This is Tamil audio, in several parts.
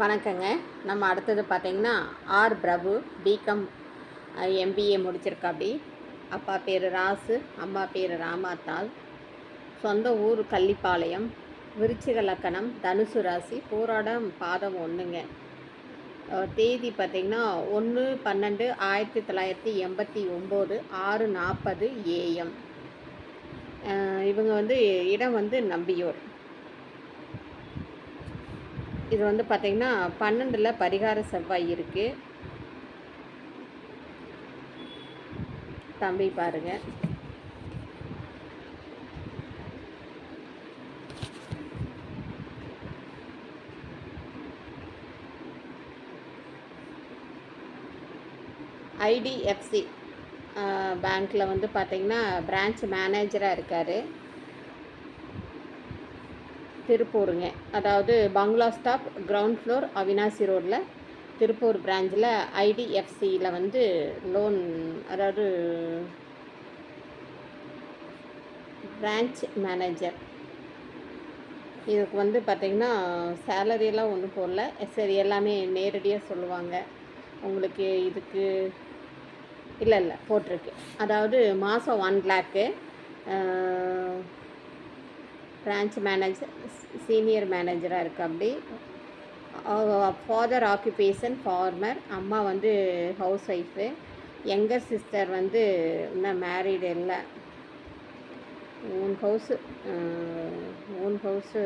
வணக்கங்க. நம்ம அடுத்தது பார்த்தீங்கன்னா ஆர். பிரபு பிகாம் எம்பிஏ முடிச்சிருக்காப்படி அப்பா பேர் ராசு அம்மா பேர் ராமாத்தாள். சொந்த ஊர் கள்ளிப்பாளையம் விருச்சிக லக்கணம் தனுசு ராசி போராடம் பாதம் ஒன்றுங்க தேதி பார்த்திங்கன்னா ஒன்று பன்னெண்டு ஆயிரத்தி தொள்ளாயிரத்தி எண்பத்தி ஒம்பது ஆறு நாற்பது ஏஎம் இவங்க வந்து இடம் வந்து நம்பியூர். இது வந்து பார்த்திங்கன்னா பன்னெண்டில் பரிகார செவ்வாய் இருக்குது தம்பி பாருங்க. ஐடிஎஃப்சி பேங்க்கில் வந்து பார்த்திங்கன்னா பிரான்ச் மேனேஜராக இருக்கார். திருப்பூருங்க. அதாவது பங்களா ஸ்டாப் கிரவுண்ட் ஃப்ளோர் அவினாசி ரோட்டில் திருப்பூர் பிரான்ச்சில் ஐடிஎஃப்சியில் வந்து லோன் அதாவது பிரான்ச் மேனேஜர் இதுக்கு வந்து பார்த்திங்கன்னா சேலரியெல்லாம் ஒன்றும் போடல. சரி எல்லாமே நேரடியாக சொல்லுவாங்க. உங்களுக்கு இதுக்கு இல்லை இல்லை போட்டிருக்கு. அதாவது மாதம் one lakh branch manager senior மேனேஜராக இருக்கு அப்படி. ஃபாதர் ஆக்குபேஷன் ஃபார்மர் அம்மா வந்து ஹவுஸ் ஒய்ஃபு யங்கர் சிஸ்டர் வந்து இன்னும் மேரீடு இல்லை. Own house own house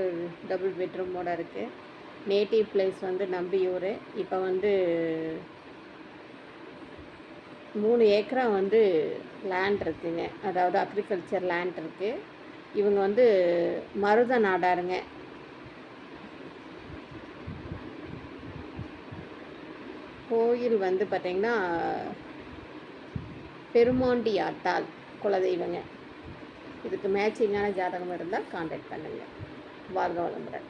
double பெட்ரூமோட இருக்குது நேட்டிவ் பிளேஸ் வந்து நம்பியூர். இப்போ வந்து மூணு ஏக்கரா வந்து லேண்ட் இருக்குங்க. அதாவது அக்ரிகல்ச்சர் லேண்ட் இருக்குது இவங்க வந்து மருத நாடாருங்க. கோயில் வந்து பார்த்திங்கன்னா பெருமாண்டி ஆட்டால் குலதெய்வங்க. இதுக்கு மேட்சிங்கான ஜாதகம் இருந்தால் காண்டாக்ட் பண்ணுங்கள் வாழ்க வளமுடன்.